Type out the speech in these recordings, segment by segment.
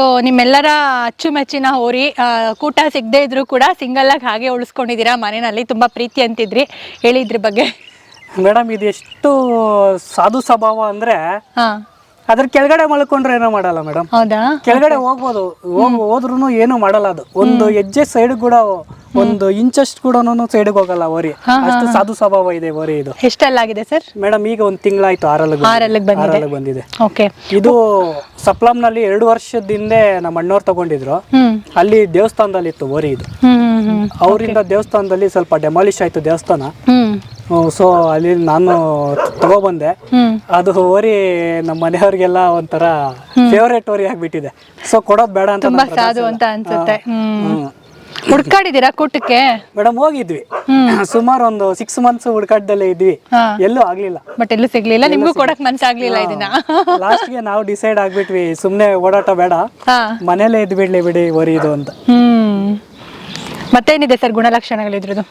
So ನಿಮ್ಮೆಲ್ಲರ ಅಚ್ಚುಮೆಚ್ಚಿನ ಹೋರಿ ಕೂಟ ಸಿಗದೇ ಇದ್ರೂ ಕೂಡ ಸಿಂಗಲ್ ಆಗಿ ಹಾಗೆ ಉಳಿಸ್ಕೊಂಡಿದ್ದೀರಾ? ಮನೆಯಲ್ಲಿ ತುಂಬಾ ಪ್ರೀತಿ ಅಂತಿದ್ರಿ. ಹೇಳಿ ಇದ್ರ ಬಗ್ಗೆ. ಮೇಡಮ್ ಇದು ಎಷ್ಟು ಸಾಧು ಸ್ವಭಾವ ಅಂದ್ರೆ ಹಾ. ಅದ್ರ ಕೆಳಗಡೆ ಮಲ್ಕೊಂಡ್ರೆ ಏನೋ ಮಾಡಲ್ಲ ಮೇಡಮ್ ಹೌದಾ? ಕೆಳಗಡೆ ಹೋಗ್ಬೋದು. ಹೋದ್ರು ಏನು ಮಾಡಲ್ಲ ಅದು. ಒಂದು ಹೆಜ್ಜೆ ಸೈಡ್ ಕೂಡ ಒಂದು ಇಂಚಷ್ಟು ಕೂಡ ಸೈಡ್ಗೆ ಹೋಗಲ್ಲ ಓರಿ ಅಷ್ಟು ಸಾಧು ಸ್ವಭಾವ ಇದೆ ಓರಿ ಇದು. ಎಷ್ಟಲ್ಲಾಗಿದೆ ಸರ್? ಮೇಡಮ್ ಈಗ ಒಂದು ತಿಂಗಳಾಯ್ತು ಆರಲ್ಲಿಗೆ ಆರಲ್ಲಿಗೆ ಬಂದಿದೆ. ಇದು ಓಕೆ ಇದು ಸಪ್ಲಂನಲ್ಲಿ ಎರಡು ವರ್ಷದ ಹಿಂದೆ ನಮ್ಮ ಅಣ್ಣವ್ರು ತಗೊಂಡಿದ್ರು. ಅಲ್ಲಿ ದೇವಸ್ಥಾನದಲ್ಲಿ ಇತ್ತು ಓರಿ ಇದು ಅವರಿಂದ ದೇವಸ್ಥಾನದಲ್ಲಿ ಸ್ವಲ್ಪ ಡೆಮಾಲಿಶ್ ಆಯ್ತು ದೇವಸ್ಥಾನ. ಸೊ ಅಲ್ಲಿ ನಾನು ತಗೊಬಂದೆ. ಅದು ಹೋರಿ ನಮ್ಮ ಮನೆಯವ್ರಿಗೆಲ್ಲ ಒಂಥರ ಫೇವ್ರೇಟ್ ಹೋರಿ ಆಗಿಬಿಟ್ಟಿದೆ. ಸೊ ಕೊಡೋದು ಬೇಡ ಅಂತ ತುಂಬಾ ಸಾಧು ಅಂತ ಅನ್ಸುತ್ತೆ. ಹುಡ್ಕಾಡಿದೀರಾ ಕೂಟಕ್ಕೆ? ಮೇಡಮ್ ಹೋಗಿದ್ವಿ. ಸುಮಾರು ಒಂದು ಸಿಕ್ಸ್ ಮಂತ್ಸ್ ಹುಡ್ಕಾಟದಲ್ಲೇ ಇದ್ವಿ. ಎಲ್ಲೂ ಆಗ್ಲಿಲ್ಲ. ಬಟ್ ಎಲ್ಲೂ ಸಿಗ್ಲಿಲ್ಲ. ನಿಮ್ಗೂ ಕೊಡಕ್ ಮನ್ಸಾಗ್ಲಿಲ್ಲ ಇದನ್ನ. ಲಾಸ್ಟ್ಗೆ ನಾವು ಡಿಸೈಡ್ ಆಗ್ಬಿಟ್ವಿ ಸುಮ್ನೆ ಓಡಾಟ ಬೇಡ. ಮನೇಲೆ ಇದ್ ಬಿಡ್ಲಿ ಬಿಡಿ ಹೊರಿ ಇದು ಅಂತ. ಮತ್ತೇನಿದೆ ಸರ್ ಗುಣಲಕ್ಷಣಗಳಿದ್ರದ್ದು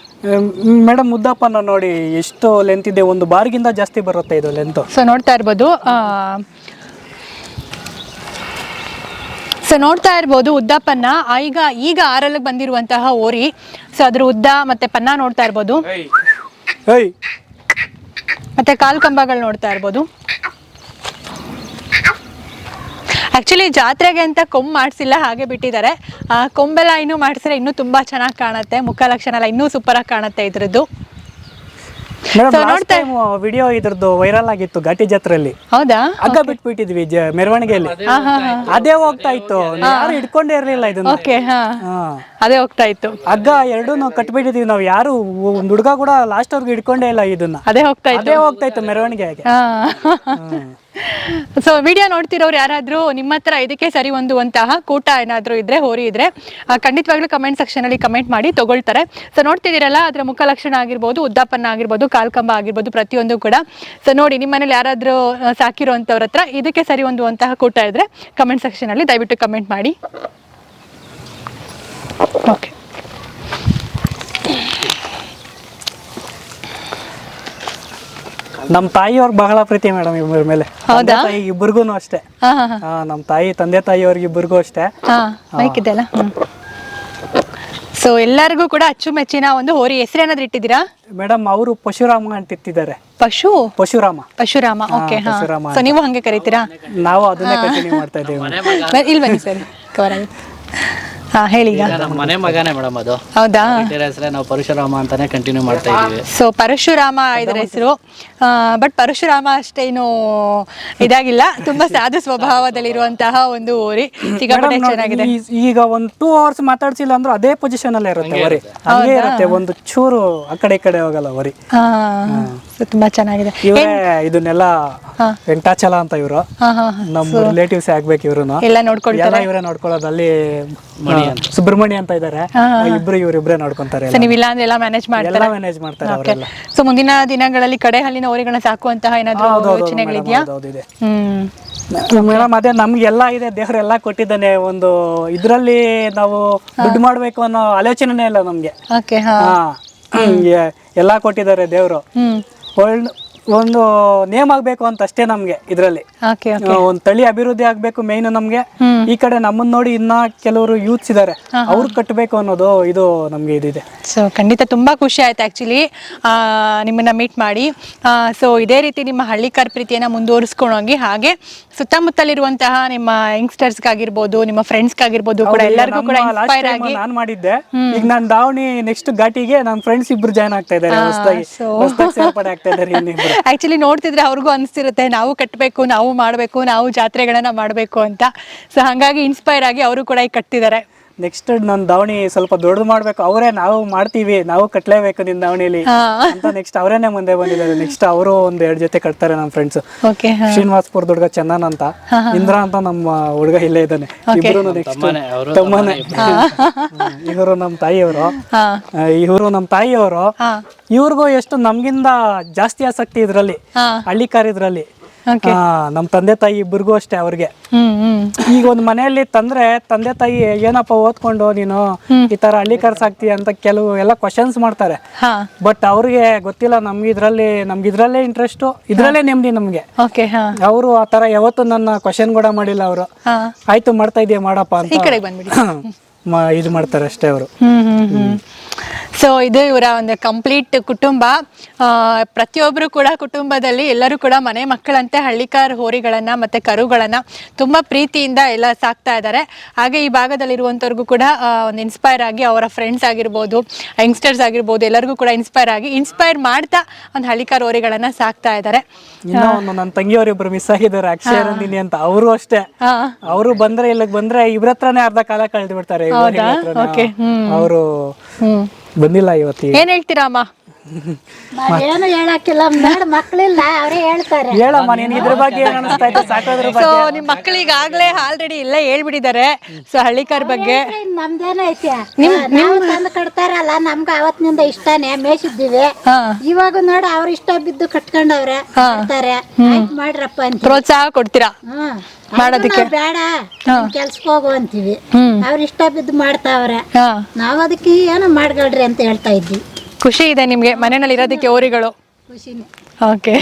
ಮೇಡಮ್ ಮುದ್ದಪ್ಪನ ನೋಡಿ ಎಷ್ಟು ಲೆಂತ್ ಇದೆ ಒಂದು ಬಾರ್ಗಿಂತ ಜಾಸ್ತಿ ಬರುತ್ತೆ ಇದು ಲೆಂತ್ ಸೊ ನೋಡ್ತಾ ಇರ್ಬೋದು ಸೊ ನೋಡ್ತಾ ಇರ್ಬೋದು ಉದ್ದಪ್ಪನ್ನ. ಆ, ಈಗ ಈಗ ಆರಲ್ಲಿಗೆ ಬಂದಿರುವಂತಹ ಓರಿ ಸೊ ಅದ್ರ ಉದ್ದ ಮತ್ತೆ ಪನ್ನ ನೋಡ್ತಾ ಇರ್ಬೋದು. ಮತ್ತೆ ಕಾಲ್ ಕಂಬಗಳು ನೋಡ್ತಾ ಇರ್ಬೋದು. ಆಕ್ಚುಲಿ ಜಾತ್ರೆಗೆ ಅಂತ ಕೊಂಬ್ ಮಾಡಿಸಿಲ್ಲ ಹಾಗೆ ಬಿಟ್ಟಿದ್ದಾರೆ. ಆ, ಕೊಂಬೆಲ್ಲ ಇನ್ನೂ ಮಾಡಿಸಿದ್ರೆ ಇನ್ನೂ ತುಂಬಾ ಚೆನ್ನಾಗಿ ಕಾಣುತ್ತೆ. ಮುಖ ಲಕ್ಷಣ ಎಲ್ಲ ಇನ್ನೂ ಸೂಪರ್ ಆಗಿ ಕಾಣುತ್ತೆ ಇದ್ರದ್ದು. ಮೇಡಮ್ ಲಾಸ್ಟ್ ಟೈಮ್ ವಿಡಿಯೋ ಇದ್ರದ್ದು ವೈರಲ್ ಆಗಿತ್ತು ಘಾಟಿ ಜಾತ್ರೆಯಲ್ಲಿ. ಹೌದಾ? ಹಗ್ಗ ಬಿಟ್ಬಿಟ್ಟಿದ್ವಿ ಮೆರವಣಿಗೆಯಲ್ಲಿ. ಅದೇ ಹೋಗ್ತಾ ಇತ್ತು. ಯಾರು ಹಿಡ್ಕೊಂಡೇ ಇರ್ಲಿಲ್ಲ ಇದನ್ನ. ಓಕೆ ಹಾ. ಹಾ. ಅದೇ ಹೋಗ್ತಾ ಇತ್ತು. ಹಗ್ಗ ಎರಡು ನಾವು ಕಟ್ಬಿಟ್ಟಿದೀವಿ. ನಾವು ಯಾರು ಒಂದ್ ಹುಡುಗ ಕೂಡ ಲಾಸ್ಟ್ ಅವ್ರಿಗೆ ಹಿಡ್ಕೊಂಡೇ ಇಲ್ಲ ಇದನ್ನ. ಅದೇ ಹೋಗ್ತಾ ಇತ್ತು. ಅದೇ ಹೋಗ್ತಾ ಇತ್ತು ಮೆರವಣಿಗೆಗೆ. ಸೊ ವಿಡಿಯೋ ನೋಡ್ತಿರೋರು ಯಾರಾದ್ರೂ ನಿಮ್ಮ ಹತ್ರ ಇದಕ್ಕೆ ಸರಿ ಹೊಂದುವಂತಹ ಕೂಟ ಏನಾದ್ರೂ ಇದ್ರೆ ಹೋರಿ ಇದ್ರೆ ಖಂಡಿತವಾಗ್ಲೂ ಕಮೆಂಟ್ ಸೆಕ್ಷನ್ ಅಲ್ಲಿ ಕಮೆಂಟ್ ಮಾಡಿ ತಗೊಳ್ತಾರೆ. ಸೊ ನೋಡ್ತಿದ್ದೀರಲ್ಲ ಅದರ ಮುಖ ಲಕ್ಷಣ ಆಗಿರ್ಬೋದು ಉದ್ದಾಪನ್ನ ಆಗಿರ್ಬೋದು ಕಾಲ್ಕಂಬ ಆಗಿರ್ಬೋದು ಪ್ರತಿಯೊಂದು ಕೂಡ. ಸೊ ನೋಡಿ ನಿಮ್ಮ ಮನೇಲಿ ಯಾರಾದ್ರೂ ಆ, ಸಾಕಿರೋಂಥವ್ರ ಹತ್ರ ಇದಕ್ಕೆ ಸರಿ ಹೊಂದುವಂತಹ ಕೂಟ ಇದ್ರೆ ಕಮೆಂಟ್ ಸೆಕ್ಷನ್ ಅಲ್ಲಿ ದಯವಿಟ್ಟು ಕಮೆಂಟ್ ಮಾಡಿ. ಓಕೆ ನಮ್ ತಾಯಿಯವ್ರಿಗೆ ಬಹಳ ಪ್ರೀತಿ ಮೇಡಮ್ ಇಬ್ಬರ ಮೇಲೆ. ಹೌದಾ? ತಾಯಿ ಇಬ್ಬರಿಗೂ ಅಷ್ಟೇ. ನಮ್ಮ ತಾಯಿ ತಂದೆ ತಾಯಿಯವ್ರಿಗೆ ಇಬ್ಬರಿಗೂ ಅಷ್ಟೇ. ಸೊ ಎಲ್ಲರಿಗೂ ಕೂಡ ಅಚ್ಚುಮೆಚ್ಚಿನ ಒಂದು ಹೋರಿ ಏನಾದ್ರು ಇಟ್ಟಿದ್ದೀರಾ? ಮೇಡಮ್ ಅವರು ಪಶುರಾಮ ಅಂತ ಇಟ್ಟಿದ್ದಾರೆ. ಪಶು? ಪಶುರಾಮ. ಪಶುರಾಮ ಓಕೆ ಸೊ ನೀವು ಹಂಗೆ ಕರಿತೀರಾ? ನಾವು ಅದನ್ನೇ ಕಂಟಿನ್ಯೂ ಮಾಡ್ತಾ ಇದ್ದೀವಿ ಇಲ್ಲಿ ಬನ್ನಿ ಸರ್. ಕವರ್ ಹಾ ಹೇಳಿ ಈಗ. ಈಗ ನಮ್ಮ ಮನೆ ಮಗನೇ ಮೇಡಮ್ ಅದು. ಹೌದಾ? ಹೆಸರೇ ನಾವು ಪರಶುರಾಮ ಅಂತಾನೆ ಕಂಟಿನ್ಯೂ ಮಾಡ್ತಾ ಇದೀವಿ ಸೊ ಪರಶುರಾಮ ಇದರ ಹೆಸರು. ಬಟ್ ಪರಶುರಾಮ ಅಷ್ಟೇನು ಇದಾಗಿಲ್ಲ. ತುಂಬಾ ಸಾಧು ಸ್ವಭಾವದಲ್ಲಿರುವಂತಹ ಒಂದು ಊರಿ. ಸಿಕ್ಕಾಪಟ್ಟೆ ನೋಡಿ, ಚೆನ್ನಾಗಿದೆ. ಈ- ಈಗ ಒಂದ್ ಟೂ ಅವರ್ಸ್ ಮಾತಾಡ್ಸಿಲ್ಲ ಅಂದ್ರೆ ಅದೇ ಪೊಸಿಷನ್ ಅಲ್ಲೇ ಇರುತ್ತೆ ವರಿ ಹಂಗೆ ಇರುತ್ತೆ. ಒಂದು ಚೂರು ಆ ಕಡೆ ಈ ಕಡೆ ಹೋಗಲ್ಲ ವರಿ ಹಾ ಸೊ ತುಂಬಾ ಚೆನ್ನಾಗಿದೆ. ಇವರೇ ಇದನ್ನೆಲ್ಲ ವೆಂಕಟಾಚಲ ಅಂತ ಇವರು. ನಮ್ಮ ರಿಲೇಟಿವ್ಸ್ ಆಗ್ಬೇಕು ಇವ್ರುನು. ಎಲ್ಲ ನೋಡ್ಕೊಳ್ತಾರೆ? ಎಲ್ಲ ಇವರೇ ನೋಡ್ಕೊಳ್ಳೋದು. ಅಲ್ಲಿ ಸುಬ್ರಹ್ಮಣ್ಯ ಅಂತ ಇದ್ದಾರೆ ಇಬ್ರು ಇವ್ರಿಬ್ರೇ ನೋಡ್ಕೊಂತಾರೆ ಸೊ ನೀವಿಲ್ಲ ಅಂದ್ರೆ ಎಲ್ಲ ಮ್ಯಾನೇಜ್ ಮಾಡ್ತಾರೆ? ಎಲ್ಲ ಮ್ಯಾನೇಜ್ ಮಾಡ್ತಾರೆ ಅವರೆಲ್ಲ. ಸೊ ಮುಂದಿನ ದಿನಗಳಲ್ಲಿ ಕಡೆ ಹಲ್ಲಿನ ಓರಿಗಳನ್ನ ಸಾಕುವಂತಹ ಏನಾದರೂ ಯೋಚನೆಗಳಿದೆಯಾ? ಹ್ಮ್. ಮೇಡಮ್ ಅದೇ ನಮ್ಗೆಲ್ಲ ಇದೆ. ದೇವ್ರೆಲ್ಲ ಕೊಟ್ಟಿದ್ದಾನೆ ಒಂದು ಇದ್ರಲ್ಲಿ ನಾವು ದುಡ್ಡು ಮಾಡ್ಬೇಕು ಅನ್ನೋ ಆಲೋಚನೆನೇ ಇಲ್ಲ ನಮ್ಗೆ. ಎಲ್ಲಾ ಕೊಟ್ಟಿದ್ದಾರೆ ದೇವ್ರು. ಒಂದು ನೇಮ್ ಆಗ್ಬೇಕು ಅಂತ ಅಷ್ಟೇ ನಮ್ಗೆ ಇದ್ರಲ್ಲಿ. ಓಕೆ ಒಂದ್ ತಳಿ ಅಭಿವೃದ್ಧಿ ಆಗ್ಬೇಕು ಮೇನ್ ನಮ್ಗೆ. ಈ ಕಡೆ ನಮ್ಮನ್ನ ನೋಡಿ ಇನ್ನ ಕೆಲವರು ಯೂತ್ಸ್ ಇದಾರೆ ಅವ್ರು ಕಟ್ಟಬೇಕು ಅನ್ನೋದು ಇದು ನಮ್ಗೆ ಇದಿದೆ. ಸೊ ಖಂಡಿತ ತುಂಬಾ ಖುಷಿ ಆಯ್ತು ಆಕ್ಚುಲಿ ನಿಮ್ಮನ್ನ ಮೀಟ್ ಮಾಡಿ. ಸೊ ಇದೇ ರೀತಿ ನಿಮ್ಮ ಹಳ್ಳಿಕಾರ್ ಪ್ರೀತಿಯನ್ನ ಮುಂದುವರಿಸ್ಕೊಂಡೋಗಿ ಹಾಗೆ. ಸುತ್ತಮುತ್ತಲಿರುವಂತಹ ನಿಮ್ಮ ಯಂಗ್ಸ್ಟರ್ಸ್ಗಾಗಿರ್ಬೋದು ನಿಮ್ಮ ಫ್ರೆಂಡ್ಸ್ ಫ್ರೆಂಡ್ಸ್ಗಾಗಿರ್ಬೋದು ಕೂಡ ಎಲ್ಲರಿಗೂ ಕೂಡ ಇನ್ಸ್ಪೈರ್ ಆಗಿ. ನಾನು ಮಾಡಿದ್ದೆ. ಈಗ ನಾನು ದಾವಣಿ ನೆಕ್ಸ್ಟ್ ಘಾಟಿಗೆ ನನ್ನ ಫ್ರೆಂಡ್ಸ್ ಇಬ್ರು ಜಾಯ್ನ್ ಆಗ್ತಾ ಇದ್ದಾರೆ ಹೊಸದಾಗಿ. ಹೊಸದಾಗಿ ಸೇರ್ಪಡೆ ಆಗ್ತಾ ಇದ್ದಾರೆ ಇನ್ನಿಬ್ರು. ಆ್ಯಕ್ಚುಲಿ ನೋಡ್ತಿದ್ರೆ ಅವ್ರಿಗೂ ಅನಿಸ್ತಿರುತ್ತೆ, ನಾವು ಕಟ್ಟಬೇಕು ನಾವು ಮಾಡಬೇಕು, ನಾವು ಜಾತ್ರೆಗಳನ್ನ ಮಾಡಬೇಕು ಅಂತ. ಸೊ ಹಾಗಾಗಿ ಇನ್ಸ್ಪೈರ್ ಆಗಿ ಅವರು ಕೂಡ ಈಗ ಕಟ್ತಿದ್ದಾರೆ. ನೆಕ್ಸ್ಟ್ ನನ್ನ ದಾವಣಿ ಸ್ವಲ್ಪ ದೊಡ್ಡದು ಮಾಡ್ಬೇಕು. ಅವರೇ ನಾವು ಮಾಡ್ತೀವಿ ನಾವು ಕಟ್ಲೇಬೇಕು ನಿನ್ ದಾವಣಿಲಿ. ಅಂತ ನೆಕ್ಸ್ಟ್ ಅವರೇನೆ ಮುಂದೆ ಬಂದಿದ್ದಾರೆ. ನೆಕ್ಸ್ಟ್ ಅವರು ಒಂದ್ ಎರಡ್ ಜೊತೆ ಕಟ್ತಾರೆ ನಮ್ಮ ಫ್ರೆಂಡ್ಸ್ ಓಕೆ ಶ್ರೀನಿವಾಸ್ಪುರದ ಹುಡುಗ ಚಂದನ್ ಅಂತ. ಇಂದ್ರ ಅಂತ ನಮ್ಮ ಹುಡುಗ ಇಲ್ಲೇ ಇದ್ದಾನೆ. ಇಬ್ರು ನೆಕ್ಸ್ಟ್ ತಮ್ಮನೆ ಇವರು ನಮ್ಮ ತಾಯಿಯವರು. ಹಾ. ಇವರು ನಮ್ಮ ತಾಯಿಯವರು. ಹಾ. ಇವ್ರಿಗೂ ಎಷ್ಟು ನಮ್ಗಿಂತ ಜಾಸ್ತಿ ಆಸಕ್ತಿ ಇದ್ರಲ್ಲಿ. ಹಳ್ಳಿಕಾರ ಇದ್ರಲ್ಲಿ. ನಮ್ಮ ತಂದೆ ತಾಯಿ ಇಬ್ಬರಿಗೂ ಅಷ್ಟೇ ಅವ್ರಿಗೆ. ಈಗ ಒಂದು ಮನೆಯಲ್ಲಿ ತಂದ್ರೆ ತಂದೆ ತಾಯಿ ಏನಪ್ಪ ಓದ್ಕೊಂಡು ನೀನು ಈ ತರ ಹಳ್ಳಿ ಅಂತ ಕೆಲವು ಎಲ್ಲ ಕ್ವಶನ್ಸ್ ಮಾಡ್ತಾರೆ. ಬಟ್ ಅವ್ರಿಗೆ ಗೊತ್ತಿಲ್ಲ ನಮ್ಗೆ ಇದ್ರಲ್ಲಿ ನಮ್ಗೆ ಇದ್ರಲ್ಲೇ ಇಂಟ್ರೆಸ್ಟ್ ಇದ್ರಲ್ಲೇ ನೆಮ್ಮದಿ ನಮ್ಗೆ. ಅವರು ಆ ತರ ಯಾವತ್ತು ನನ್ನ ಕ್ವಶನ್ ಕೂಡ ಮಾಡಿಲ್ಲ ಅವರು. ಆಯ್ತು ಮಾಡ್ತಾ ಇದೀಯ ಮಾಡಪ್ಪ ಅಂತ ಇದು ಮಾಡ್ತಾರೆ ಅಷ್ಟೇ ಅವರು. ಸೊ ಇದು ಇವರ ಒಂದು ಕಂಪ್ಲೀಟ್ ಕುಟುಂಬ. ಪ್ರತಿಯೊಬ್ಬರು ಕೂಡ ಕುಟುಂಬದಲ್ಲಿ ಎಲ್ಲರೂ ಕೂಡ ಮನೆ ಮಕ್ಕಳಂತೆ ಹಳ್ಳಿಕಾರ್ ಹೋರಿಗಳನ್ನ ಮತ್ತೆ ಕರುಗಳನ್ನ ತುಂಬಾ ಪ್ರೀತಿಯಿಂದ ಎಲ್ಲ ಸಾಕ್ತಾ ಇದ್ದಾರೆ. ಹಾಗೆ ಈ ಭಾಗದಲ್ಲಿರುವಂಥವ್ರಿಗೂ ಕೂಡ ಒಂದು ಇನ್ಸ್ಪೈರ್ ಆಗಿ ಅವರ ಫ್ರೆಂಡ್ಸ್ ಆಗಿರ್ಬೋದು ಯಂಗ್ಸ್ಟರ್ಸ್ ಆಗಿರ್ಬೋದು ಎಲ್ಲರಿಗೂ ಕೂಡ ಇನ್ಸ್ಪೈರ್ ಆಗಿ ಇನ್ಸ್ಪೈರ್ ಮಾಡ್ತಾ ಒಂದು ಹಳ್ಳಿಕಾರ್ ಹೋರಿಗಳನ್ನು ಸಾಕ್ತಾ ಇದ್ದಾರೆ. ನನ್ನ ತಂಗಿಯವರಿಬ್ಬರು ಮಿಸ್ ಆಗಿದ್ದಾರೆ ಅಕ್ಷಯ ನಂದಿನಿ ಅಂತ. ಅವರು ಅಷ್ಟೇ. ಅವರು ಬಂದ್ರೆ ಇಲ್ಲಿಗೆ ಬಂದ್ರೆ ಇವ್ರ ಹತ್ರನೇ ಅರ್ಧ ಕಾಲ ಕಳೆದು ಬಿಡ್ತಾರೆ. ಅವರು ಬಂದಿಲ್ಲ ಇವತ್ತು ಏನ್ ಹೇಳ್ತೀರಾ ಅಮ್ಮ? ಏನು ಹೇಳಕ್ಕಿಲ್ಲ ಮೇಡ ಮಕ್ಳಿಲ್ಲ ಅವರೇ ಹೇಳ್ತಾರೆ. ಹೇಳಮ್ಮ ನೀನ್ ಇದ್ರ ಬಗ್ಗೆ ಏನ್ ಅನಿಸ್ತಾ ಇತ್ತು ಸಾಕೋದ್ರ ಬಗ್ಗೆ? ಸೊ ನಿಮ್ ಮಕ್ಕಳಿಗಾಗ್ಲೇ ಆಲ್ರೆಡಿ ಇಲ್ಲ ಹೇಳ್ಬಿಟ್ಟಿದ್ದಾರೆ. ಸೊ ಹಳ್ಳಿಕಾರ್ ಬಗ್ಗೆ ನಮ್ದೇನ ಐತಿ. ನಾವು ತಂದು ಕಟ್ತಾರಲ್ಲ ನಮ್ಗ ಅವತ್ತಿನಿಂದ ಇಷ್ಟನೇ ಮೇಯಿಸಿದ್ದೀವಿ. ಹಾ. ಇವಾಗ ನೋಡ ಅವ್ರ ಇಷ್ಟ ಬಿದ್ದು ಕಟ್ಕೊಂಡವ್ರೆ ಕಟ್ತಾರೆ. ಆಯ್ತ್ ಮಾಡ್ರಪ್ಪ ಅಂತ ಪ್ರೋತ್ಸಾಹ ಕೊಡ್ತೀರಾ? ಹ್ಮ್ ಮಾಡೋದಕ್ಕೆ. ನಾವ್ ಬೇಡ. ಕೆಲ್ಸಕ್ಕೆ ಹೋಗು ಅಂತೀವಿ. ಹ್ಮ್. ಅವ್ರ ಇಷ್ಟ ಬಿದ್ದು ಮಾಡ್ತಾವ್ರೆ. ಹಾ. ನಾವ್ ಅದಕ್ಕೆ ಏನೋ ಮಾಡ್ಕೊಳ್ರಿ ಅಂತ ಹೇಳ್ತಾ ಇದ್ವಿ. ಖುಷಿ ಇದೆ ನಿಮ್ಗೆ ಮನೆಯಲ್ಲಿ ಇರೋದಕ್ಕೆ ಓರಿಗಳು ಖುಷಿನೇ. ಓಕೆ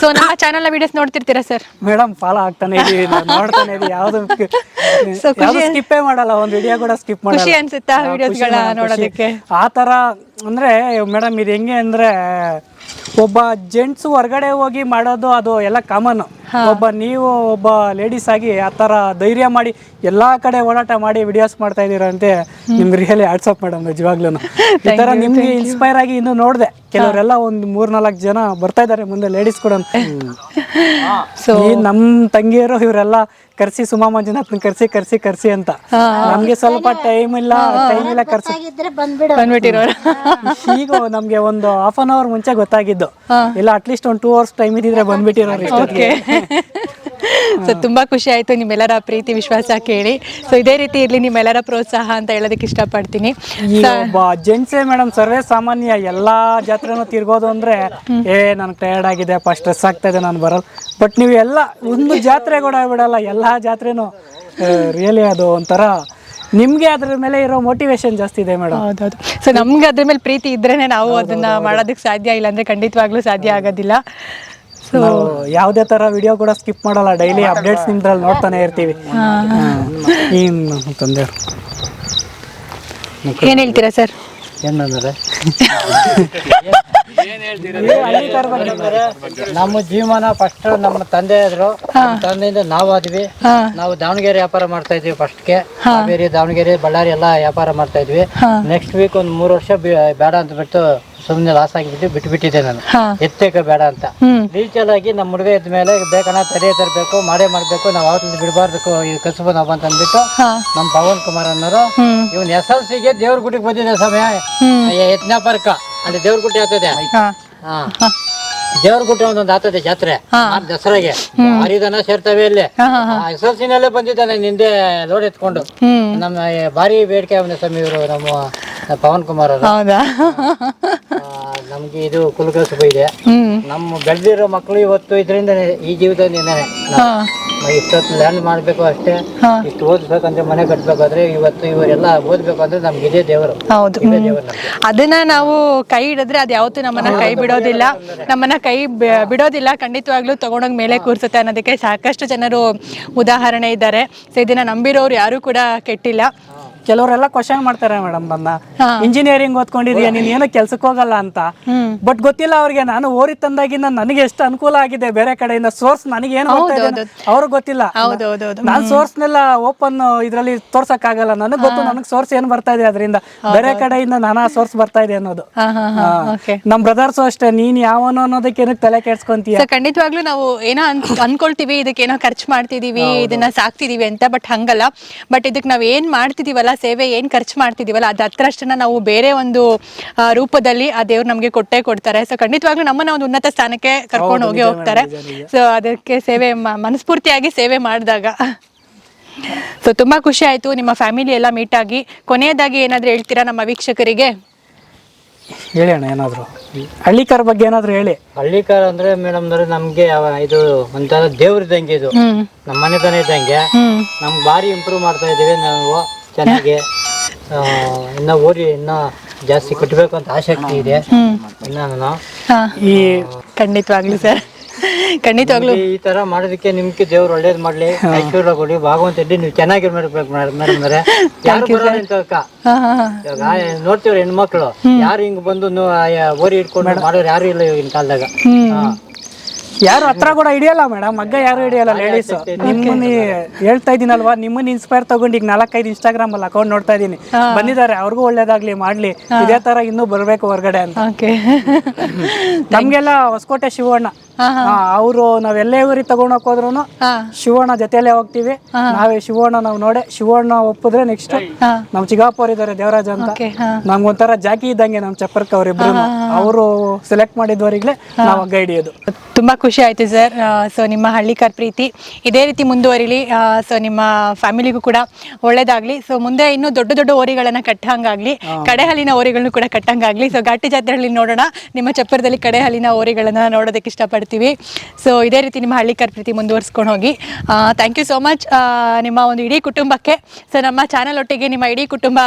ಸೊ ನಮ್ಮ ಚಾನಲ್ ವಿಡಿಯೋಸ್ ನೋಡ್ತಿರ್ತೀರಾ ಸರ್ ಮೇಡಮ್ ಫಾಲೋ ಆಗ್ತಾನೆ ಇದೀವಿ ನಾವ್ ನೋಡ್ತಾನೆ ಇದೀವಿ ಯಾವ್ದು So, ಯಾವ್ದು ಸ್ಕಿಪ್ಪೇ ಮಾಡಲ್ಲ. ಒಂದು ವಿಡಿಯೋ ಕೂಡ ಸ್ಕಿಪ್ ಮಾಡಲ್ಲ. ಖುಷಿ ಅನ್ಸುತ್ತಾ ಹಾ, videos ಖುಷಿ ನೋಡೋದಿಕ್ಕೆ ಖುಷಿ. ನೋಡೋದಕ್ಕೆ? ಆ ತರ ಅಂದ್ರೆ ಮೇಡಮ್ ಇದು ಹೆಂಗೆ ಅಂದ್ರೆ ಒಬ್ಬ ಜೆಂಟ್ಸ್ ಹೊರಗಡೆ ಹೋಗಿ ಮಾಡೋದು ಅದು ಎಲ್ಲ ಕಾಮನ್ ಒಬ್ಬ ನೀವು ಒಬ್ಬ ಲೇಡೀಸ್ ಆಗಿ ಆ ತರ ಧೈರ್ಯ ಮಾಡಿ ಎಲ್ಲಾ ಕಡೆ ಓಡಾಟ ಮಾಡಿ ವಿಡಿಯೋಸ್ ಮಾಡ್ತಾ ಇದೀರಂತೆ ನಿಮ್ಗೆ ರಿಯಲಿ ಆಡ್ಸಪ್ ಮೇಡಮ್ ನಿಜವಾಗ್ಲೂ ಈ ತರ ನಿಮ್ಗೆ ಇನ್ಸ್ಪೈರ್ ಆಗಿ ಇನ್ನು ನೋಡಿದೆ ಕೆಲವರೆಲ್ಲ ಒಂದ್ ಮೂರ್ ನಾಲ್ಕು ಜನ ಬರ್ತಾ ಇದಾರೆ ಮುಂದೆ ಲೇಡೀಸ್ ಕೂಡ. ಸೊ ಈ ನಮ್ ತಂಗಿಯರು ಇವರೆಲ್ಲ ಕರ್ಸಿ ಸುಮಾ ಮಂಜುನಾಥ್ನ ಕರ್ಸಿ ಕರ್ಸಿ ಕರ್ಸಿ ಅಂತ. ನಮ್ಗೆ ಸ್ವಲ್ಪ ಟೈಮ್ ಇಲ್ಲ ಟೈಮ್ ಇಲ್ಲ ಕರ್ಸಿ. ಈಗ ನಮ್ಗೆ ಒಂದು ಹಾಫ್ ಅನ್ ಅವರ್ ಮುಂಚೆ ಗೊತ್ತಾಗಿದ್ದು. ಇಲ್ಲ ಅಟ್ಲೀಸ್ಟ್ ಒಂದು ಟೂ ಅವರ್ಸ್ ಟೈಮ್ ಇದ್ರೆ ಬಂದ್ಬಿಟ್ಟಿರೋ ಇಷ್ಟೊತ್ತಿಗೆ. ಸೊ ತುಂಬಾ ಖುಷಿ ಆಯ್ತು ನಿಮ್ಮೆಲ್ಲರ ಪ್ರೀತಿ ವಿಶ್ವಾಸ ಕೇಳಿ. ಸೊ ಇದೇ ರೀತಿ ಇರ್ಲಿ ನಿಮ್ಮೆಲ್ಲರ ಪ್ರೋತ್ಸಾಹ ಅಂತ ಹೇಳೋದಕ್ಕೆ ಇಷ್ಟಪಡ್ತೀನಿ. ಜೆಂಟ್ಸೇ ಮೇಡಮ್ ಸರ್ವೇ ಸಾಮಾನ್ಯ ಎಲ್ಲಾ ಜಾತ್ರೆನೂ ತಿರ್ಗೋದು ಅಂದ್ರೆ ಏ ನನ್ಗೆ ಟಯರ್ಡ್ ಆಗಿದೆ ಅಪ್ಪ ಸ್ಟ್ರೆಸ್ ಆಗ್ತಾ ಇದೆ ನಾನು ಬರಲ್ಲ. ಬಟ್ ನೀವು ಎಲ್ಲ ಒಂದು ಜಾತ್ರೆ ಕೂಡ ಬಿಡಲ್ಲ ಎಲ್ಲಾ ಜಾತ್ರೆನೂ ರಿಯಲಿ ಅದು ಒಂಥರ ನಿಮ್ಗೆ ಅದ್ರ ಮೇಲೆ ಇರೋ ಮೋಟಿವೇಶನ್ ಜಾಸ್ತಿ ಇದೆ ಮೇಡಮ್. ಹೌದೌದು. ಸೊ ನಮ್ಗೆ ಅದ್ರ ಮೇಲೆ ಪ್ರೀತಿ ಇದ್ರೇನೆ ನಾವು ಅದನ್ನ ಮಾಡೋದಕ್ಕೆ ಸಾಧ್ಯ ಇಲ್ಲ ಅಂದ್ರೆ ಖಂಡಿತವಾಗ್ಲೂ ಸಾಧ್ಯ ಆಗೋದಿಲ್ಲ. ನಾವು ಯಾವುದೇ ತರ ವಿಡಿಯೋ ಕೂಡ ಸ್ಕಿಪ್ ಮಾಡಲ್ಲ. ಡೈಲಿ ಅಪ್ಡೇಟ್ಸ್ ನಿಮ್ದ್ರಲ್ಲಿ ನೋಡ್ತಾನೆ ಇರ್ತೀವಿ. ಏನು ತಂದೆ ಏನ್ ಹೇಳ್ತೀರಾ? ಸರ್ ಏನಂದ್ರೆ ನಮ್ಮ ಜೀವನ ಫಸ್ಟ್ ನಮ್ಮ ತಂದೆ ಆದ್ರು. ತಂದೆಯಿಂದ ನಾವು ಆದ್ವಿ. ನಾವು ದಾವಣಗೆರೆ ವ್ಯಾಪಾರ ಮಾಡ್ತಾ ಇದ್ವಿ ಫಸ್ಟ್ಗೆ ಬೇರೆ ದಾವಣಗೆರೆ ಬಳ್ಳಾರಿ ಎಲ್ಲ ವ್ಯಾಪಾರ ಮಾಡ್ತಾ ಇದ್ವಿ. ನೆಕ್ಸ್ಟ್ ವೀಕ್ ಒಂದು ಮೂರು ವರ್ಷ ಬೇಡ ಅಂತ ಬಿಟ್ಟು ಸುಮ್ಮನೆ ಲಾಸ್ ಆಗಿಬಿಟ್ಟು ಬಿಟ್ಟು ಬಿಟ್ಟಿದ್ದೆ ನಾನು. ಹಾ. ಎತ್ತೇಕ ಬೇಡ ಅಂತ. ಹ್ಮ್. ಆಗಿ ನಮ್ಮ ಹುಡುಗ ಎದ್ದ ಮೇಲೆ ಬೇಕಣ್ಣ ತಡೆ ತರಬೇಕು ಮಾಡೇ ಮಾಡಬೇಕು ನಾವು ಅವತ್ತಿಂದ ಬಿಡಬಾರ್ದು ಈ ಕಸಬ ನಾವು ಅಂತ ಅಂದ್ಬಿಟ್ಟು ಹಾ. ನಮ್ಮ ಪವನ್ ಕುಮಾರ್ ಅನ್ನೋರು ಹ್ಮ್. ಇವನ್ ಎಸ್ ಎಲ್ ಸಿಗೆ ದೇವ್ರ ಗುಡಿಗೆ ಬಂದಿದ್ದೆ ಸಮಯ ಹ್ಮ್. ಯತ್ನ ಪಾರ್ಕ. ಅಲ್ಲಿ ದೇವ್ರ ಗುಡಿ ಆಗ್ತದೆ. ಹಾ. ಹಾ. ದೇವ್ರ ಗುಡ್ಡೆ ಒಂದೊಂದು ಆಗ್ತದೆ ಜಾತ್ರೆ. ಆ ದಸರಾಗೆ. ಹರಿದನ ದನ ಸೇರ್ತವೆ ಇಲ್ಲಿ. ಹಾ ಹಾ ಹಾ. ಎಸ್ ಎಲ್ ಸಿನಲ್ಲೇ ಬಂದಿದ್ದಾನೆ ನಿಂದೆ ಲೋಡ್ ಎತ್ಕೊಂಡು. ಹ್ಮ್. ನಮ್ಮ ಏ, ಭಾರಿ ಬೇಡಿಕೆ ಅವನ ಸ್ವಾಮಿ ಇವರು ನಮ್ಮ ಪವನ್ ಕುಮಾರ್ ಅವರು. ಹೌದಾ? ನಮ್ಗೆ ಇದು ಕುಲಕಸುಬ ಇದೆ. ಹ್ಮ್. ನಮ್ಮ ಬೆಳೆದಿರೋ ಮಕ್ಕಳು ಇವತ್ತು ಇದರಿಂದ ಈ ಜೀವಿತದಿಂದಾನೆ ಹಾ. ಇಷ್ಟೊತ್ತು ಲ್ಯಾಂಡ್ ಮಾಡ್ಬೇಕು ಅಷ್ಟೇ. ಹಾ. ಇಷ್ಟು ಓದ್ಬೇಕಂದ್ರೆ ಮನೆ ಕಟ್ಬೇಕಾದ್ರೆ ಇವತ್ತು ಇವರೆಲ್ಲ ಓದ್ಬೇಕು ಅಂದ್ರೆ ನಮ್ಗೆ ಇದೇ ದೇವರು. ಹೌದು. ಹ್ಮ್. ಅದನ್ನ ನಾವು ಕೈ ಹಿಡಿದ್ರೆ ಅದು ಯಾವತ್ತೂ ನಮ್ಮನ್ನ ಕೈ ಬಿಡೋದಿಲ್ಲ. ನಮ್ಮನ್ನ ಕೈ ಬಿ- ಬಿಡೋದಿಲ್ಲ. ಖಂಡಿತವಾಗ್ಲೂ ತಗೊಂಡೋಗ್ ಮೇಲೆ ಕೂರ್ಸುತ್ತೆ ಅನ್ನೋದಕ್ಕೆ ಸಾಕಷ್ಟು ಜನರು ಉದಾಹರಣೆ ಇದ್ದಾರೆ. ಸೊ ಇದನ್ನ ನಂಬಿರೋರು ಯಾರು ಕೂಡ ಕೆಟ್ಟಿಲ್ಲ. ಕೆಲವರೆಲ್ಲ ಕ್ವಶನ್ ಮಾಡ್ತಾರೆ ಮೇಡಮ್ ನನ್ನ ಇಂಜಿನಿಯರಿಂಗ್ ಓದ್ಕೊಂಡಿದ್ಯಾ ನೀನ್ ಏನೋ ಕೆಲ್ಸಕ್ಕೆ ಹೋಗಲ್ಲ ಅಂತ. ಬಟ್ ಗೊತ್ತಿಲ್ಲ ಅವ್ರಿಗೆ ನಾನು ಓರಿ ತಂದಾಗಿಂದ ನನಗೆ ಎಷ್ಟು ಅನುಕೂಲ ಆಗಿದೆ ಬೇರೆ ಕಡೆಯಿಂದ ಸೋರ್ಸ್ ನನಗೆ ಏನು ಅವ್ರಿಗೆ ಗೊತ್ತಿಲ್ಲ. ನಾನು ಸೋರ್ಸ್ ನೆಲ್ಲ ಓಪನ್ ಇದ್ರಲ್ಲಿ ತೋರ್ಸಕ್ ಆಗಲ್ಲ. ನನಗ್ ಗೊತ್ತು ನನಗ್ ಸೋರ್ಸ್ ಏನ್ ಬರ್ತಾ ಇದೆ ಅದರಿಂದ. ಬೇರೆ ಕಡೆಯಿಂದ ನಾನಾ ಸೋರ್ಸ್ ಬರ್ತಾ ಇದೆ ಅನ್ನೋದು. ನಮ್ ಬ್ರದರ್ಸ್ ಅಷ್ಟೇ ನೀನ್ ಯಾವನು ಅನ್ನೋದಕ್ಕೆ ಏನಕ್ಕೆ ತಲೆ ಕೆಡ್ಸ್ಕೊಂತೀಯ? ಖಂಡಿತವಾಗ್ಲೂ ನಾವು ಏನೋ ಅನ್ ಅನ್ಕೊಳ್ತೀವಿ ಇದಕ್ಕೆ ಏನೋ ಖರ್ಚು ಮಾಡ್ತಿದೀವಿ ಇದನ್ನ ಸಾಕ್ತಿದೀವಿ ಅಂತ ಬಟ್ ಹಂಗಲ್ಲ. ಬಟ್ ಇದಕ್ಕೆ ನಾವ್ ಏನ್ ಮಾಡ್ತಿದೀವಲ್ಲ ಸೇವೆ ಏನ್ ಖರ್ಚು ಮಾಡ್ತಿದೀವಲ್ಲ ಅದು ಹತ್ರಷ್ಟನ್ನ ನಾವು ಬೇರೆ ಒಂದು ರೂಪದಲ್ಲಿ ಆ ದೇವ್ರು ನಮ್ಗೆ ಕೊಟ್ಟೆ ಕೊಡ್ತಾರೆ. ಸೊ ಖಂಡಿತವಾಗ್ಲೂ ನಮ್ಮನ್ನ ಒಂದು ಉನ್ನತ ಸ್ಥಾನಕ್ಕೆ ಕರ್ಕೊಂಡು ಹೋಗಿ ಹೋಗ್ತಾರೆ. ಸೊ ಅದಕ್ಕೆ ಸೇವೆ ಮ- ಮನಸ್ಫೂರ್ತಿಯಾಗಿ ಸೇವೆ ಮಾಡಿದಾಗ. ಸೊ ತುಂಬಾ ಖುಷಿ ಆಯ್ತು ನಿಮ್ಮ ಫ್ಯಾಮಿಲಿ ಎಲ್ಲ ಮೀಟ್ ಆಗಿ. ಕೊನೆಯದಾಗಿ ಏನಾದ್ರು ಹೇಳ್ತೀರಾ ನಮ್ಮ ವೀಕ್ಷಕರಿಗೆ? ಹೇಳಿ ಅಣ್ಣ ಏನಾದ್ರು. ಹಳ್ಳಿಕಾರ ಬಗ್ಗೆ ಏನಾದ್ರು ಹೇಳಿ. ಹಳ್ಳಿಕಾರ ಅಂದ್ರೆ ಮೇಡಮ್ ನಮ್ಗೆ ಇದು ಒಂಥರ ದೇವ್ರ ಇದ್ದಂಗೆ ಇದು. ನಮ್ಮ ಮನೆ ಮನೆತನ ಇದ್ದಂಗೆ. ನಮ್ಗೆ ಭಾರಿ ಇಂಪ್ರೂವ್ ಮಾಡ್ತಾ ಇದೀವಿ ನಾವು. ಚೆನ್ನಾಗಿ ಇನ್ನ ಓದಿ ಇನ್ನ ಜಾಸ್ತಿ ಕಟ್ಟಬೇಕು ಅಂತ ಆಸಕ್ತಿ ಇದೆ. ಇನ್ನ ನಾನು ಈ ಖಂಡಿತವಾಗ್ಲಿ ಸರ್. ಖಂಡಿತವಾಗ್ಲು. ಈ ತರ ಮಾಡೋದಕ್ಕೆ ನಿಮ್ಗೆ ದೇವ್ರು ಒಳ್ಳೇದ್ ಮಾಡ್ಲಿ ಐಶ್ವರ್ಯ ಕೊಡಿ ಭಾಗವಂತ ಇಡ್ಲಿ ನೀವು ಚೆನ್ನಾಗಿರ್ಬೇಕು ಮೇಡಮ್ ನೋಡ್ತೀವ್ರಿ ಹೆಣ್ಮಕ್ಳು. ಯಾರು ಹಿಂಗ್ ಬಂದು ಓರಿ ಇಟ್ಕೊಂಡು ಮಾಡೋರು ಯಾರು ಇಲ್ಲ ಇವಾಗಿನ ಕಾಲದಾಗ. ಯಾರು ಹತ್ರ ಕೂಡ ಹಿಡಿಯಲ್ಲ ಮೇಡಮ್ ಮಗ್ಗ ಯಾರು ಹಿಡಿಯಲ್ಲ ಲೇಡೀಸ್ ನಿಮ್ಮನ್ನ ಹೇಳ್ತಾ ಇದೀನಲ್ವಾ ನಿಮ್ಮನ್ನ ಇನ್ಸ್ಪೈರ್ ತಗೊಂಡು ಈಗ ನಾಲ್ಕೈದು ಇನ್ಸ್ಟಾಗ್ರಾಮ್ ಅಲ್ಲಿ ಅಕೌಂಟ್ ನೋಡ್ತಾ ಇದೀನಿ ಬಂದಿದ್ದಾರೆ ಅವ್ರಿಗೂ ಒಳ್ಳೇದಾಗ್ಲಿ ಮಾಡ್ಲಿ. ಇದೇ ತರ ಇನ್ನೂ ಬರ್ಬೇಕು ಹೊರಗಡೆ ಅಂತ. ನಮ್ಗೆಲ್ಲ ಹೊಸಕೋಟೆ ಶಿವಣ್ಣ. ಅವರು ನಾವ್ ಎಲ್ಲೇ ಊರಿಗೆ ತಗೊಂಡೋಗ್ ಹೋದ್ರು ಶಿವಣ್ಣ ಜೊತೆಯಲ್ಲೇ ಹೋಗ್ತಿವಿ. ನಾವೇ ಶಿವಣ್ಣ ನಾವು ನೋಡೆ ಶಿವಣ್ಣ ಒಪ್ಪಿದ್ರೆ ನೆಕ್ಸ್ಟ್ ನಮ್ ಚಿಗಾಪುರ್ ಇದಾರೆ ದೇವರಾಜ ಅಂತ. ನಮ್ಗೊಂಥರ ಒಂಥರ ಜಾಕಿ ಇದ್ದಂಗೆ ನಮ್ ಚಪ್ಪರ್ಕ ಅವ್ರಿಬ್ರು ಅವರು ಸೆಲೆಕ್ಟ್ ಮಾಡಿದವರಿಗ್ಲೇ ನಾವ್ ಗೈಡ್ ಇದು ತುಂಬಾ ಖುಷಿ ಆಯ್ತು ಸರ್ ಸೊ ನಿಮ್ಮ ಹಳ್ಳಿಕಾರ್ ಪ್ರೀತಿ. ಇದೇ ರೀತಿ ಮುಂದುವರಿಲಿ. ಸೊ ನಿಮ್ಮ ಫ್ಯಾಮಿಲಿಗೂ ಕೂಡ ಒಳ್ಳೇದಾಗ್ಲಿ. ಸೊ ಮುಂದೆ ಇನ್ನೂ ದೊಡ್ಡ ದೊಡ್ಡ ಓರಿಗಳನ್ನ ಕಟ್ಟಂಗಾಗ್ಲಿ ಕಡೆ ಹಾಲಿನ ಓರಿಗಳನ್ನು ಕೂಡ ಕಟ್ಟಂಗಾಗ್ಲಿ ಸೊ ಘಾಟಿ ಜಾತ್ರೆಗಳಲ್ಲಿ ನೋಡೋಣ. ನಿಮ್ಮ ಚಪ್ಪರದಲ್ಲಿ ಕಡೆ ಹಾಲಿನ ಓರಿಗಳನ್ನ ನೋಡೋದಕ್ಕೆ ಇಷ್ಟಪಡ್ತೀವಿ ಸೊ ಇದೇ ರೀತಿ ನಿಮ್ಮ ಹಳ್ಳಿಕರ್ ಪ್ರೀತಿ ಮುಂದುವರ್ಸ್ಕೊಂಡು ಹೋಗಿ. ಥ್ಯಾಂಕ್ ಯು ಸೋ ಮಚ್ ನಿಮ್ಮ ಒಂದು ಇಡೀ ಕುಟುಂಬಕ್ಕೆ. ಸೊ ನಮ್ಮ ಚಾನಲ್ ಒಟ್ಟಿಗೆ ನಿಮ್ಮ ಇಡೀ ಕುಟುಂಬ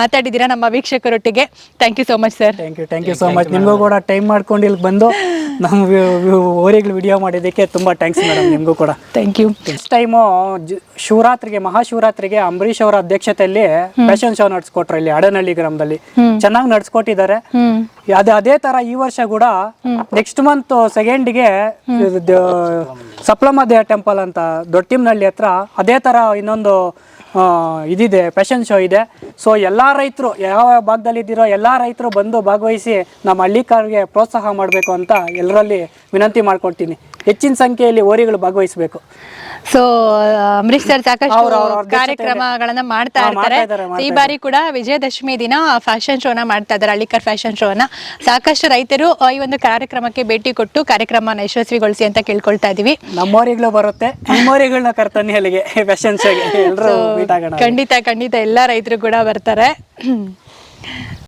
ಮಾತಾಡಿದ್ದೀರಾ ನಮ್ಮ ವೀಕ್ಷಕರೊಟ್ಟಿಗೆ. Thank you so much sir thank you thank you so much ನಿಮಗೂ ಕೂಡ ಟೈಮ್ ಮಾಡ್ಕೊಂಡು ಇಲ್ಲಿ ಬಂದು ನಮ್ಮ ಓರಿಗಳು ವಿಡಿಯೋ ಮಾಡಿದ್ದಕ್ಕೆ ತುಂಬಾ ಥ್ಯಾಂಕ್ಸ್ ಮೇಡಮ್ ನಿಮಗೂ ಕೂಡ. ಥ್ಯಾಂಕ್ ಯು ನೆಕ್ಸ್ಟ್ ಟೈಮು ಶಿವರಾತ್ರಿಗೆ ಮಹಾಶಿವರಾತ್ರಿಗೆ ಅಂಬರೀಷ್ ಅವರ ಅಧ್ಯಕ್ಷತೆಯಲ್ಲಿ ಫ್ಯಾಷನ್ ಶೋ ನಡ್ಸ್ಕೊಟ್ರು ಇಲ್ಲಿ ಅಡನಹಳ್ಳಿ ಗ್ರಾಮದಲ್ಲಿ. ಚೆನ್ನಾಗಿ ನಡ್ಸ್ಕೊಟ್ಟಿದ್ದಾರೆ. ಅದೇ ಅದೇ ತರ ಈ ವರ್ಷ ಕೂಡ ನೆಕ್ಸ್ಟ್ ಮಂತ್ ಸೆಕೆಂಡ್ಗೆ ಸಪ್ಲಮ ದೇವ ಟೆಂಪಲ್ ಅಂತ ದೊಡ್ಡತಿಮ್ನಹಳ್ಳಿ ಹತ್ರ ಅದೇ ತರ ಇನ್ನೊಂದು ಇದಿದೆ ಫ್ಯಾಷನ್ ಶೋ ಇದೆ. ಸೊ ಎಲ್ಲಾ ರೈತರು, ಯಾವ ಭಾಗದಲ್ಲಿ ಇದ್ದಿರೋ ಎಲ್ಲಾ ರೈತರು ಬಂದು ಭಾಗವಹಿಸಿ ನಮ್ಮ ಹಳ್ಳಿಕಾರ್ಗೆ ಪ್ರೋತ್ಸಾಹ ಮಾಡಬೇಕು ಅಂತ ಎಲ್ಲರಲ್ಲಿ ವಿನಂತಿ ಮಾಡ್ಕೊಳ್ತೀನಿ. ಹೆಚ್ಚಿನ ಸಂಖ್ಯೆಯಲ್ಲಿ ಓರಿಗಳು ಭಾಗವಹಿಸಬೇಕು. ಸೊ ಅಂಬರೀಶ್ ಸರ್ ಸಾಕಷ್ಟು ಕಾರ್ಯಕ್ರಮಗಳನ್ನ ಮಾಡ್ತಾ ಇರ್ತಾರೆ. ಈ ಬಾರಿ ಕೂಡ ವಿಜಯದಶಮಿ ದಿನ ಫ್ಯಾಷನ್ ಶೋನ ಮಾಡ್ತಾ ಇದ್ದಾರೆ ಹಳ್ಳಿಕರ್ ಫ್ಯಾಷನ್ ಶೋನ ಸಾಕಷ್ಟು ರೈತರು ಈ ಒಂದು ಕಾರ್ಯಕ್ರಮಕ್ಕೆ ಭೇಟಿ ಕೊಟ್ಟು ಕಾರ್ಯಕ್ರಮನ ಯಶಸ್ವಿಗೊಳಿಸಿ ಅಂತ ಕೇಳ್ಕೊಳ್ತಾ ಇದೀವಿ. ನಮ್ಮೋರಿಗಳು ಬರುತ್ತೆ ನಮ್ಮೋರಿಗಳನ್ನ ಕರ್ತಾನೆ ಅಲ್ಲಿಗೆ ಫ್ಯಾಷನ್ ಶೋಗೆ ಖಂಡಿತ ಖಂಡಿತ ಎಲ್ಲ ರೈತರು ಕೂಡ ಬರ್ತಾರೆ.